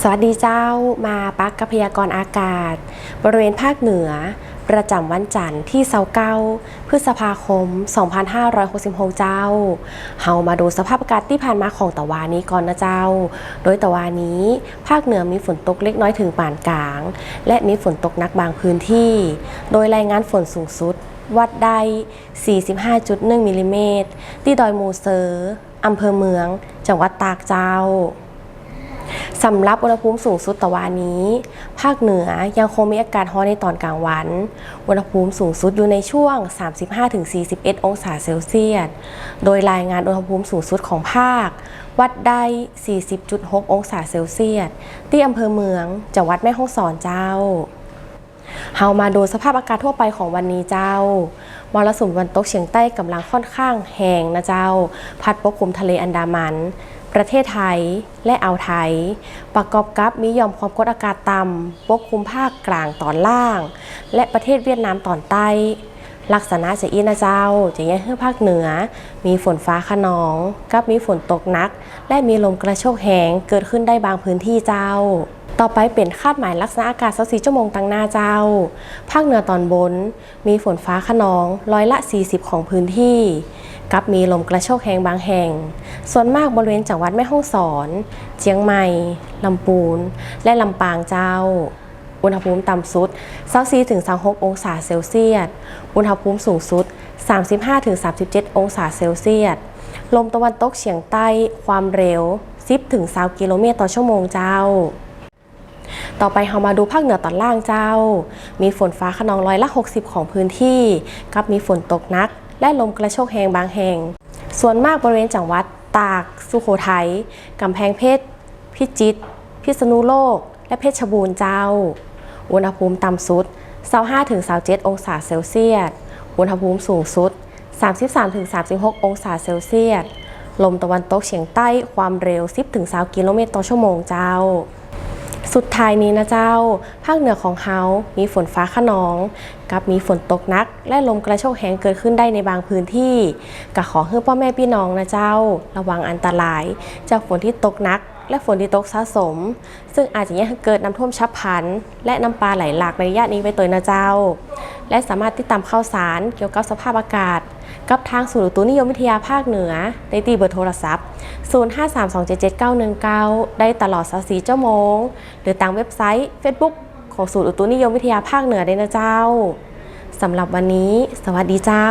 สวัสดีเจ้ามาปักกับพยากรณ์อากาศ บริเวณภาคเหนือ ประจำวันจันทร์ที่เสาเก้าพฤษภาคม 2566 เจ้า เฮามาดูสภาพอากาศที่ผ่านมาของตะวานี้ก่อนนะเจ้า โดยตะวานี้ ภาคเหนือมีฝนตกเล็กน้อยถึงปานกลาง และมีฝนตกหนักบางพื้นที่ โดยรายงานฝนสูงสุด วัดได้ 45.1มิลลิเมตรที่ดอยมูเซอร์อำเภอเมือง จังหวัดตากเจ้า สำหรับอุณหภูมิสูงสุดตะวันนี้ ภาคเหนือยังคงมีอากาศร้อนในตอนกลางวัน อุณหภูมิสูงสุดอยู่ในช่วง 35-41 องศาเซลเซียส โดยรายงานอุณหภูมิสูงสุดของภาค วัดได้ 40.6 องศาเซลเซียส ที่อำเภอเมืองจังหวัดแม่ฮ่องสอนเจ้า เฮามาดูสภาพอากาศทั่วไปของวันนี้เจ้ามรสุมตะวันตกเฉียงใต้กำลังค่อนข้างแหงนะเจ้า พัดปกคลุมทะเลอันดามัน ประเทศไทยและอ่าวไทย ประกอบกับมีย่อมความกดอากาศต่ำปกคลุมภาคกลางตอนล่าง และประเทศเวียดนามตอนใต้ ลักษณะจะอีนะเจ้า จะยังให้ภาคเหนือ มีฝนฟ้าขนอง กับมีฝนตกหนัก และมีลมกระโชกแหงเกิดขึ้นได้บางพื้นที่เจ้า ต่อไปเป็นคาดหมายลักษณะอากาศ24ชั่วโมงตั้งหน้าเจ้า ภาคเหนือตอนบน มีฝนฟ้าขนองร้อยละ 40 ของพื้นที่กับมีลมกระโชกแหงบางแห่ง ส่วนมากบริเวณจังหวัดแม่ฮ่องสอนเชียงใหม่ ลำปูน และลำปางเจ้า อุณหภูมิต่ำสุด24ถึง26องศาเซลเซียส อุณหภูมิสูงสุด 35ถึง37 องศาเซลเซียส ลมตะวันตกเฉียงใต้ความเร็ว 10ถึง20กิโลเมตรต่อชั่วโมงเจ้า ต่อไปเรามาดูภาคเหนือตอนล่างเจ้า มีฝนฟ้าขนองร้อยละ 60 ของพื้นที่ กับมีฝนตกหนัก และลมกระโชกแหงบางแห่ง ส่วนมากบริเวณจังหวัดตาก สุโขทัยกำแพงเพชร พิจิตร พิษณุโลก และเพชรบูรณ์เจ้า อุณหภูมิต่ำสุด 25-27 องศาเซลเซียส อุณหภูมิสูงสุด 33-36 องศาเซลเซียส ลมตะวันตกเฉียงใต้ความเร็ว 10-20 กิโลเมตรต่อชั่วโมงเจ้า สุดท้ายนี้นะเจ้า ภาคเหนือของเฮา มีฝนฟ้าขนอง กับมีฝนตกหนัก และลมกระโชกแรงเกิดขึ้นได้ในบางพื้นที่ก็ขอให้พ่อแม่พี่น้องนะเจ้า ระวังอันตราย จากฝนที่ตกหนัก และฝนที่ตกสะสม ซึ่งอาจจะยังเกิดน้ำท่วมฉับพลัน และน้ำปลาไหลหลากในระยะนี้ไปตัวนะเจ้า และสามารถติดตามข่าวสารเกี่ยวกับสภาพอากาศ กับทางศูนย์อุตุนิยมวิทยาภาคเหนือ ได้ตีเบอร์โทรศัพท์ 0532777919 ได้ตลอด24ชั่วโมง หรือทางเว็บไซต์ Facebook ของศูนย์อุตุนิยมวิทยาภาคเหนือได้นะเจ้าสำหรับวันนี้ สวัสดีเจ้า